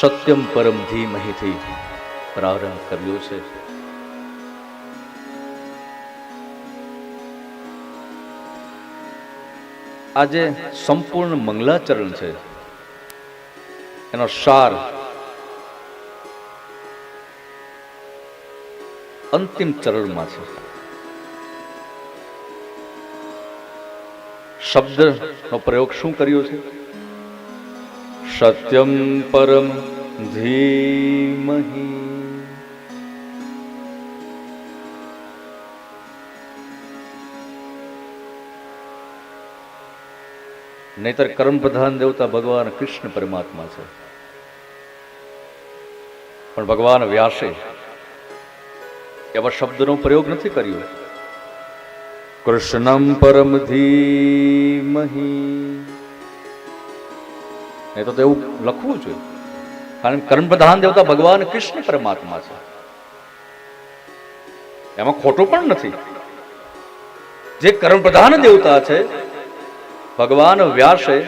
સત્યમ પરમ ધીમહીથી પ્રારંભ કર્યો છે. આજે સંપૂર્ણ મંગલાચરણ છે. એનો સાર અંતિમ ચરણમાં છે. શબ્દનો પ્રયોગ શું કર્યો છે? સત્યમ પરમ ધીમહી નહીતર કર્મ પ્રધાન દેવતા ભગવાન કૃષ્ણ પરમાત્મા છે પણ ભગવાન વ્યાસે એવા શબ્દનો પ્રયોગ નથી કર્યો કૃષ્ણમ પરમ ધીમહી એ તો એવું લખવું જોઈએ. કારણ કે કર્મ પ્રધાન દેવતા ભગવાન કૃષ્ણ પરમાત્મા છે. એમાં ખોટું પણ નથી. જે કર્મ પ્રધાન દેવતા છે, ભગવાન વ્યાસે,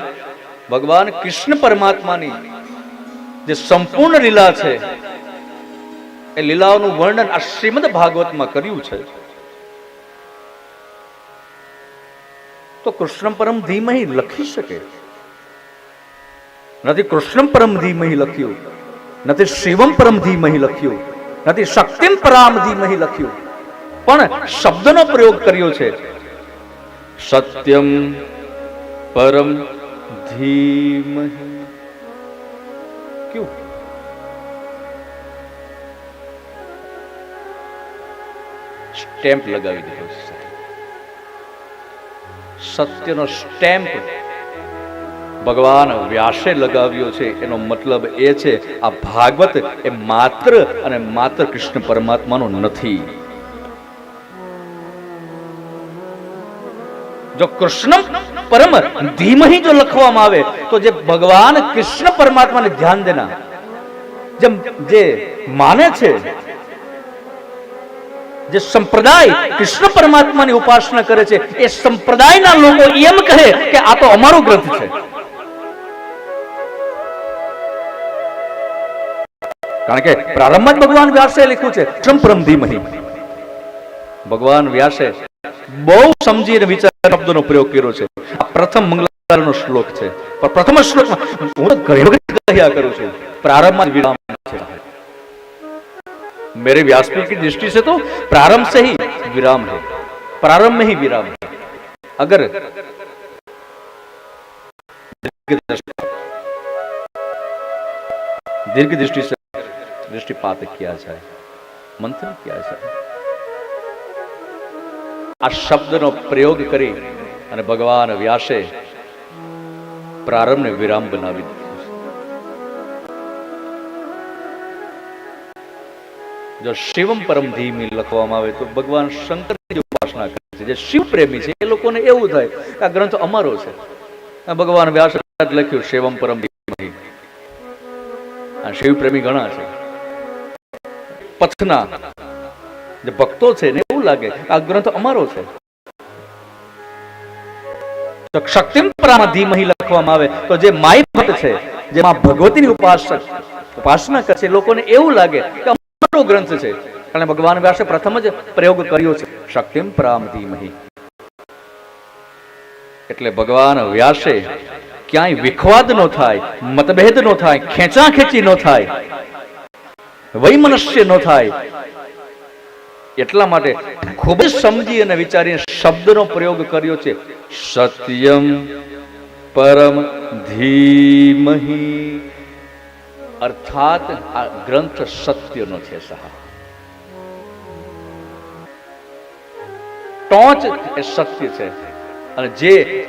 ભગવાન કૃષ્ણ પરમાત્માની જે સંપૂર્ણ લીલા છે, એ લીલાઓનું વર્ણન આ શ્રીમદ ભાગવતમાં કર્યું છે. તો કૃષ્ણ પરમ ધીમહી લખી શકે. નથી કૃષ્ણ પરમ ધીમહી લખ્યું નથી શિવમ પરમ ધીમહી લખ્યું નથી શક્તિમ પરામ ધીમહી લખ્યું. પણ શબ્દનો પ્રયોગ કર્યો છે. સત્યમ પરમ ધીમહી. ક્યું સ્ટેમ્પ લગાવી દીધો સત્યનો સ્ટેમ્પ ભગવાન વ્યાસે લગાવ્યો છે, એનો મતલબ એ છે, આ ભાગવત એ માત્ર અને માત્ર કૃષ્ણ પરમાત્માનો નથી. જો કૃષ્ણ પરમ ધીમહી જો લખવામાં આવે, તો જે ભગવાન કૃષ્ણ પરમાત્માને ધ્યાન દેના જેમ જે માને છે, જે સંપ્રદાય કૃષ્ણ પરમાત્માની ઉપાસના કરે છે, એ સંપ્રદાયના લોકો એમ કહે કે આ તો અમારો ગ્રંથ છે. કારણ કે પ્રારંભમાં જ ભગવાન વ્યાસે લખ્યું છે સંપ્રમ ધીમહી ભગવાન વ્યાસે બહુ સમજીને વિચાર શબ્દનો પ્રયોગ કર્યો છે આ પ્રથમ મંગલાચરણનો શ્લોક છે પણ પ્રથમ શ્લોકમાં હું તો ઘણી વખત કહ્યા કરું છું પ્રારંભમાં જ વિરામ છે मेरे व्यासपीठ की दृष्टि से तो प्रारंभ से ही विराम है प्रारंभ में ही विराम है अगर दीर्घ दृष्टि से दृष्टिपात किया जाए मंथन किया जाए આ શબ્દનો પ્રયોગ કરી અને ભગવાન વ્યાસે પ્રારંભને વિરામ બનાવી દીધો છે જો શિવમ પરમ ધીમી લખવામાં આવે તો ભગવાન શંકરની ઉપાસના કરે છે જે શિવ પ્રેમી છે એ લોકોને એવું થાય કે આ ગ્રંથ અમારો છે આ ભગવાન વ્યાસ લખ્યું શિવમ પરમ ધીમહી આ શિવ પ્રેમી ઘણા છે પથના. જે ભક્તો છે ને એવું લાગે આ ગ્રંથ અમારો છે. શક્તિમ પરામ ધીમહી લખવામાં આવે. તો જે માય ભક્ત છે, જે માં ભગવતીની ઉપાસક, ઉપાસના કરે લોકોને એવું લાગે કે અમારો ગ્રંથ છે. કારણ ભગવાન વ્યાસે પ્રથમ જ પ્રયોગ કર્યો છે. શક્તિમ પરામ ધીમહી એટલે ભગવાન વ્યાસે ક્યાંય વિખવાદ નો થાય, મતભેદ નો થાય ખેંચા ખેંચી નો થાય. વૈમનસ્ય નો થાય. એટલા માટે ખૂબ જ સમજી અને વિચારીને શબ્દનો પ્રયોગ કર્યો છે. સત્યમ પરમ ધીમહી. અર્થાત આ ગ્રંથ સત્યનો છે સહા. ટોચ એ સત્ય છે. અને જે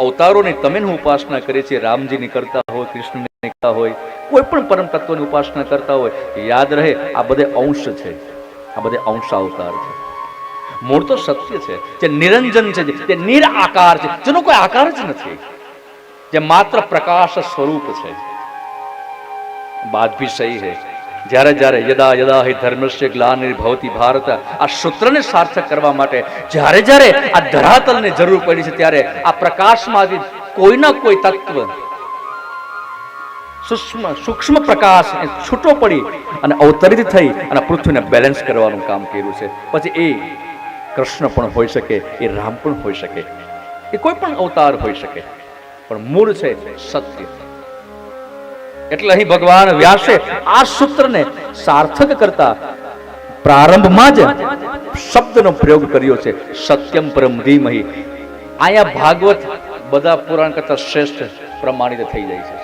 અવતારોની તમે ઉપાસના કરીએ છીએ રામજીની કરતા હોય, કૃષ્ણની કરતા હોય કોઈ પણ પરમ તત્વની ઉપાસના કરતા હોય, યાદ રહે, આ બધે અંશ છે. આ બધે અંશ અવતાર છે. મૂળ તો સત્ય છે, જે નિરંજન છે, જે નિરાકાર છે, જેનો કોઈ આકાર જ નથી. જે માત્ર પ્રકાશ સ્વરૂપ છે. બાત ભી સહી હે જ્યારે જ્યારે યદા યદા હિ ધર્મસ્ય ગ્લાનિર્ભવતી ભારત, આ સૂત્રને સાર્થક કરવા માટે જ્યારે જ્યારે આ ધરાતલને જરૂર પડી છે, ત્યારે આ પ્રકાશમાંથી કોઈના કોઈ તત્વ સૂક્ષ્મ સૂક્ષ્મ પ્રકાશ છૂટો પડી અને અવતરિત થઈ અને પૃથ્વીને બેલેન્સ કરવાનું કામ કર્યું છે. પછી એ કૃષ્ણ પણ હોઈ શકે, એ રામ પણ હોઈ શકે, એ કોઈ પણ અવતાર હોઈ શકે. પણ મૂળ છે સત્ય. એટલે અહીં ભગવાન વ્યાસે આ સૂત્રને સાર્થક કરતા પ્રારંભમાં જ શબ્દનો પ્રયોગ કર્યો છે, સત્યમ પરમ ધીમહી. આયા ભાગવત બધા પુરાણ કરતા શ્રેષ્ઠ પ્રમાણિત થઈ જાય છે.